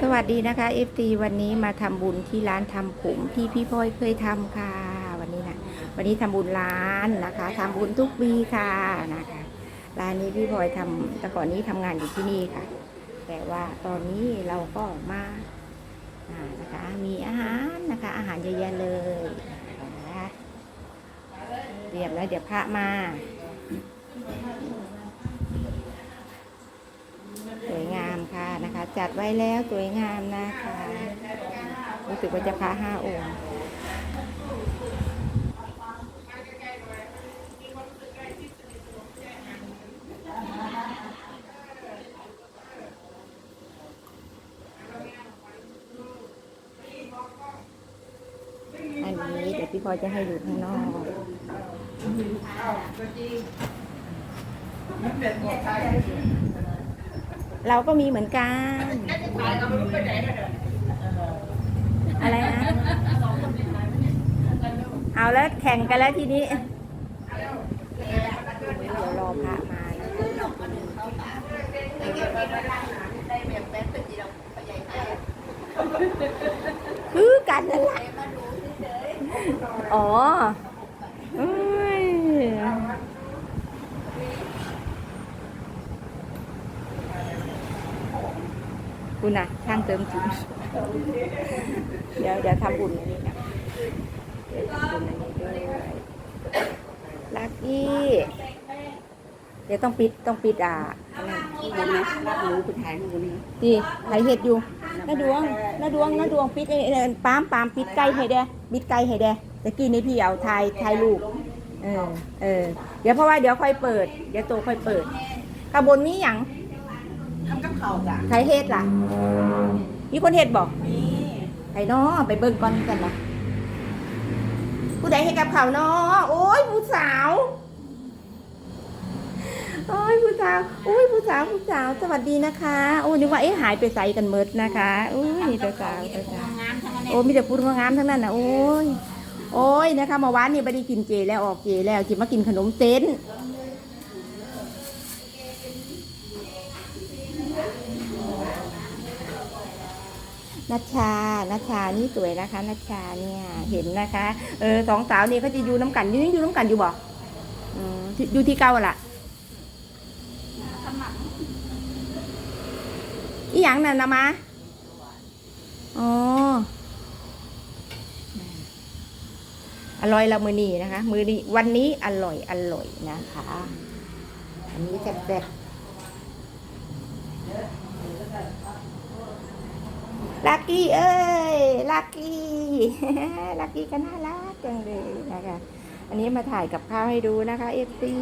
สวัสดีนะคะเอฟตีวันนี้มาทำบุญที่ร้านทำผมที่พี่พลอยเคยทำค่ะ วันนี้นะวันนี้ทำบุญร้านนะคะทำบุญทุกปีค่ะนะคะร้านนี้พี่พลอยทำแต่ก่อนนี้ทำงานอยู่ที่นี่ค่ะ แต่ว่าตอนนี้เราก็มาอ่านะคะ มีอาหารนะคะ อาหารเยอะแยะเลยเตรียมแล้วเดี๋ยวพระมา สวยงามค่ะนะคะ จัดไว้แล้วสวยงามนะคะรู้สึกว่าจะพระห้าองค์อันนี้เดี๋ยวพี่พอยจะให้ดูข้างนอกเร เราก็มีเหมือนกัน อะไรนะ เอาแล้วแข่งกันแล้วทีนี้ เดี๋ยวรอพระมานะคือกันนั่นแหละอ๋อเอ้ย คุณน่ะช่างเติมจุนเดี๋ยวเดี๋ยวทำบุญอันนี้นะเดี๋ยวทำบุญอันนี้ด้วยลักกี้เดี๋ยวต้องปิดต้องปิดอะนนั้นเห็นไหมรับหนูไปถ่ายรูปนี่ดีไหเห็ดอยู่น้าดวงน้าดวงน้าดวงปิดไอ้ไอ้ปามปามปิดไก่ให้แดปิดไก่ให้แดตะกี้นี่พี่เอาถ่ายถ่ายรูปเออเออ เดี๋ยวเพราะว่าเดี๋ยวค่อยเปิด เดี๋ยวโตค่อยเปิดข้างบนมีหยัง ทำกับเขาวจ้ะใครเฮ็ดล่ะ มีคนเฮ็ดบอกนี่ไอ้น้อไปเบิ่งก่อนกันนะผู้ใดให้กับเขาวน้อโอ้ยผู้สาว โอ้ยผู้สาวโอ้ยผู้สาวผู้สาวสวัสดีนะคะ โอ้นึกว่าเอ๊ะหายไปใส่กันเมิดนะคะโอ้ยนี่ตัวสาวตัวสาว งามทั้งนั้นโอ้มีแต่พูดงามทั้งนั้นนะโอ้ย โอ้ยนะคะเมื่อวานนี่ไม่ได้กินเจแล้วออกเจแล้วจิมากินขนมเส้น นัชชานัชชานี่สวยนะคะนัชชาเนี่ยเห็นนะคะ เออสองสาวนี่เขาจะอยู่น้ำกันอยู่นี่อยู่น้ำกันอยู่บ่อืมอยู่ที่เก่าล่ะอีหยังนั่นนะมาอ๋ออร่อยละมือนี้นะคะ มือนี้วันนี้อร่อยอร่อยนะคะ อันนี้แซ่บๆ ลักกี้เอ้ยลักกี้ลักกี้ก็น่ารักจังเลยนะคะ อันนี้มาถ่ายกับข้าวให้ดูนะคะเอฟซี